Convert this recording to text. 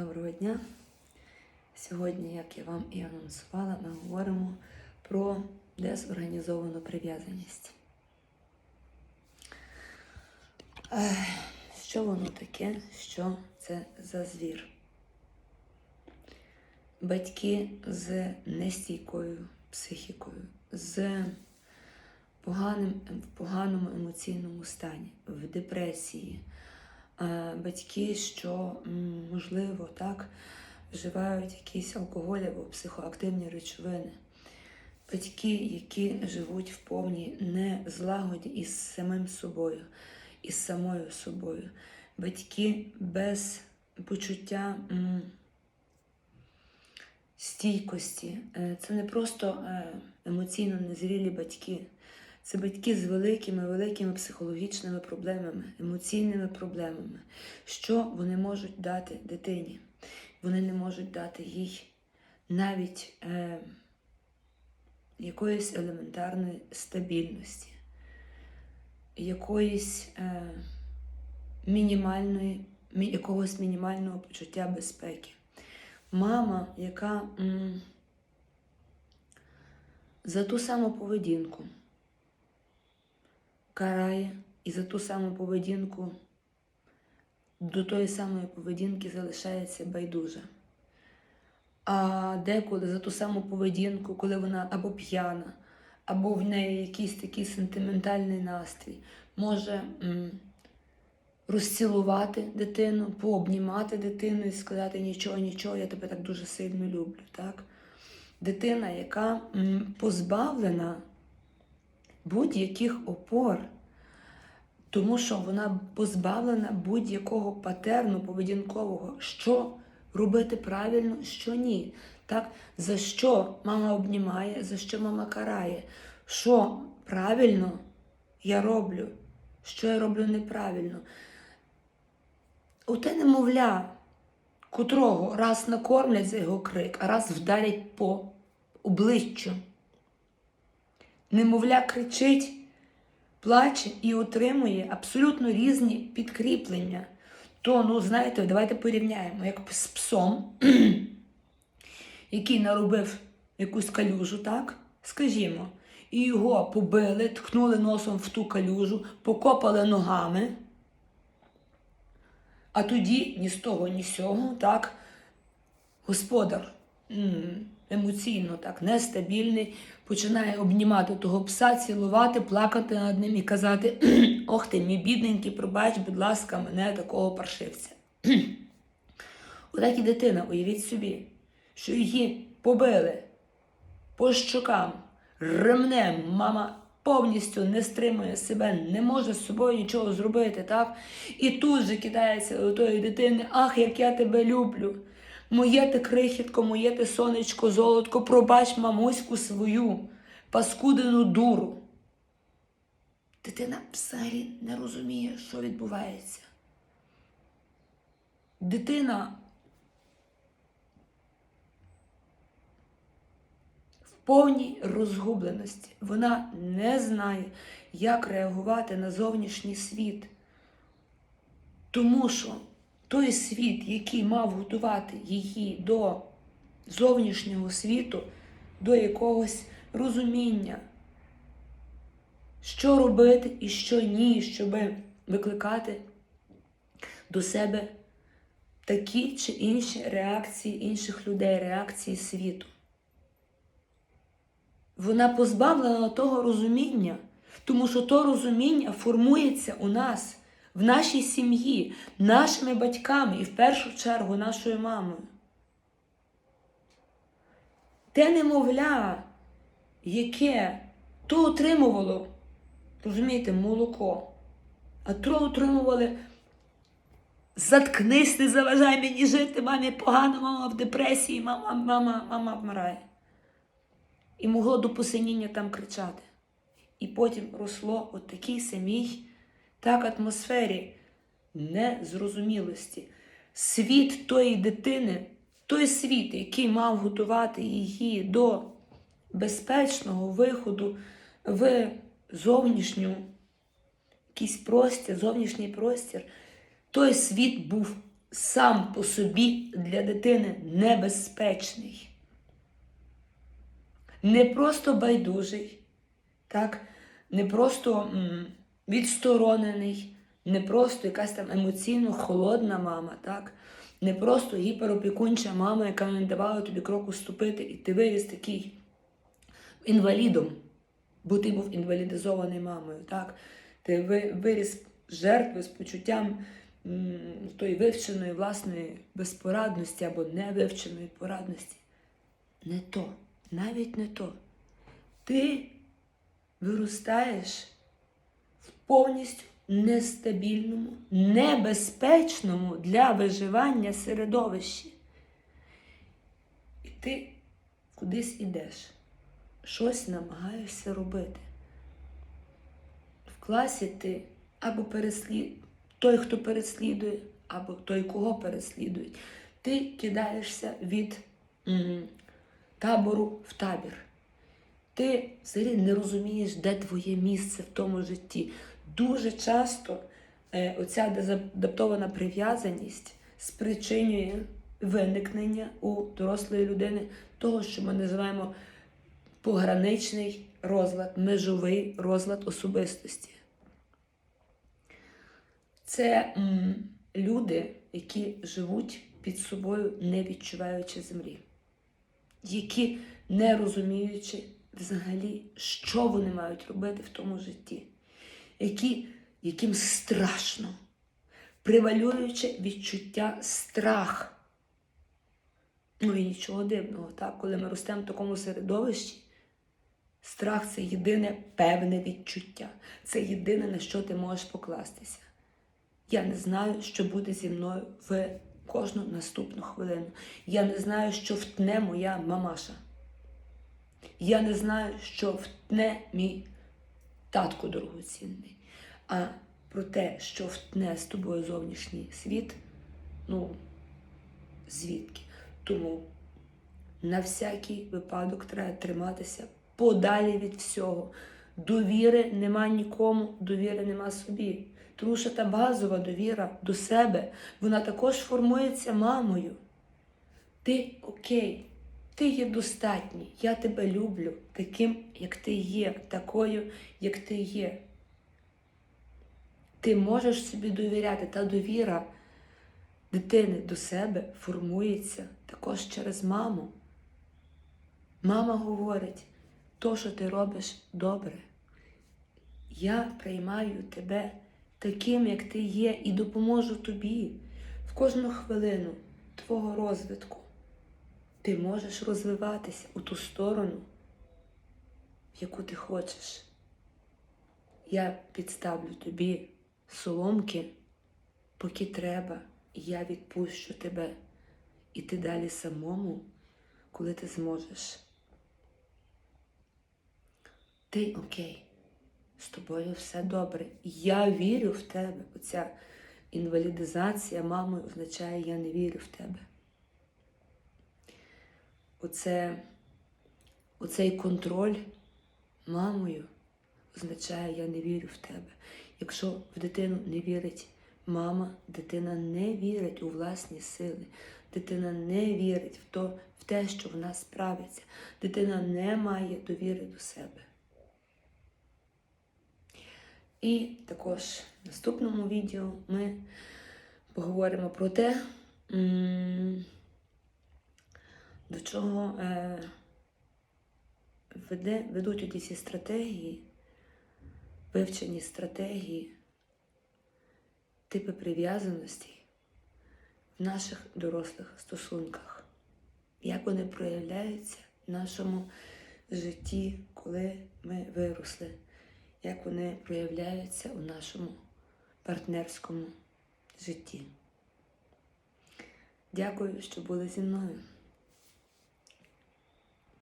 Доброго дня. Сьогодні, як я вам і анонсувала, ми говоримо про дезорганізовану прив'язаність. Що воно таке? Що це за звір? Батьки з нестійкою психікою, з поганим, в поганому емоційному стані, в депресії. Е, Батьки, що, можливо, так, вживають якийсь алкоголь або психоактивні речовини. Батьки, які живуть в повній незлагоді із самим собою, із самою собою. Батьки без почуття стійкості. Е, Це не просто е, емоційно незрілі батьки. Це батьки з великими, великими психологічними проблемами, емоційними проблемами. Що вони можуть дати дитині? Вони не можуть дати їй навіть е, якоїсь елементарної стабільності, якоїсь е, мінімальної, мі- якогось мінімального почуття безпеки. Мама, яка м, за ту саму поведінку карає і за ту саму поведінку до тої самої поведінки залишається байдужа. А деколи за ту саму поведінку, коли вона або п'яна, або в неї якийсь такий сентиментальний настрій, може м, розцілувати дитину, пообнімати дитину і сказати нічого, нічого, я тебе так дуже сильно люблю. Так? Дитина, яка м, позбавлена будь-яких опор, тому що вона позбавлена будь-якого патерну поведінкового, що робити правильно, що ні. Так? За що мама обнімає, за що мама карає, що правильно я роблю, що я роблю неправильно. Оте немовля, котрого раз накормлять за його крик, а раз вдарять по обличчю. Немовля кричить, плаче і отримує абсолютно різні підкріплення. То, ну, знаєте, давайте порівняємо, як з псом, який наробив якусь калюжу, так? Скажімо, і його побили, ткнули носом в ту калюжу, покопали ногами, а тоді ні з того, ні з сього, так, господар емоційно так нестабільний, починає обнімати того пса, цілувати, плакати над ним і казати: Ох ти, мій бідненький, пробач, будь ласка, мене такого паршивця. Отак і дитина, уявіть собі, що її побили по щокам, ремнем, мама повністю не стримує себе, не може з собою нічого зробити, так? І тут же кидається до тої дитини, ах, як я тебе люблю. Моє ти крихітко, моє ти сонечко, золотко, пробач мамуську свою паскудину дуру. Дитина взагалі не розуміє, що відбувається. Дитина в повній розгубленості. Вона не знає, як реагувати на зовнішній світ. Тому що той світ, який мав готувати її до зовнішнього світу, до якогось розуміння, що робити і що ні, щоб викликати до себе такі чи інші реакції інших людей, реакції світу. Вона позбавлена того розуміння, тому що то розуміння формується у нас, в нашій сім'ї, нашими батьками і в першу чергу нашою мамою. Те немовля, яке то отримувало, розумієте, молоко, а то отримували заткнись, не заважай мені жити, мамі погано, мама в депресії, мама, мама, мама вмирає. І могло до посиніння там кричати. І потім росло от такій самій так атмосфері незрозумілості. Світ тої дитини, той світ, який мав готувати її до безпечного виходу в зовнішню якийсь простір, зовнішній простір, той світ був сам по собі для дитини небезпечний. Не просто байдужий, так? не просто м, відсторонений, не просто якась там емоційно холодна мама, так? не просто гіперопікунча мама, яка не давала тобі кроку ступити, і ти виріс такий інвалідом, бо ти був інвалідизований мамою. Так? Ти виріс жертвою з почуттям тої вивченої власної безпорадності або невивченої порадності. Не то, навіть не то. Ти виростаєш повністю нестабільному, небезпечному для виживання середовищі. І ти кудись ідеш, щось намагаєшся робити. В класі ти або переслід... той, хто переслідує, або той, кого переслідують. Ти кидаєшся від м, табору в табір. Ти взагалі не розумієш, де твоє місце в тому житті. Дуже часто е, оця дезадаптована прив'язаність спричинює виникнення у дорослої людини того, що ми називаємо пограничний розлад, межовий розлад особистості. Це м, люди, які живуть під собою, не відчуваючи землі, які не розуміючи взагалі, що вони мають робити в тому житті, які, яким страшно, привалюючи відчуття страх. Ну і нічого дивного, так? коли ми ростемо в такому середовищі, страх це єдине певне відчуття, це єдине, на що ти можеш покластися. Я не знаю, що буде зі мною в кожну наступну хвилину. Я не знаю, що втне моя мамаша. Я не знаю, що втне мій татко дорогоцінний. А про те, що втне з тобою зовнішній світ, ну, звідки? Тому на всякий випадок треба триматися подалі від всього. Довіри нема нікому, довіри нема собі. Тому що та базова довіра до себе, вона також формується мамою. Ти окей, ти є достатній, я тебе люблю таким, як ти є, такою, як ти є. Ти можеш собі довіряти, та довіра дитини до себе формується також через маму. Мама говорить, то, що ти робиш, добре. Я приймаю тебе таким, як ти є, і допоможу тобі в кожну хвилину твого розвитку. Ти можеш розвиватися у ту сторону, в яку ти хочеш. Я підставлю тобі соломки, поки треба, і я відпущу тебе. І ти далі самому, коли ти зможеш. Ти окей, з тобою все добре. Я вірю в тебе. Оця інвалідизація мамою означає, я не вірю в тебе. Оце, оцей контроль мамою означає, я не вірю в тебе. Якщо в дитину не вірить мама, дитина не вірить у власні сили, дитина не вірить в, то, в те, що вона справиться. Дитина не має довіри до себе. І також в наступному відео ми поговоримо про те, до чого е, веде, ведуть ці стратегії, вивчені стратегії, типи прив'язаності в наших дорослих стосунках, як вони проявляються в нашому житті, коли ми виросли, як вони проявляються у нашому партнерському житті. Дякую, що були зі мною.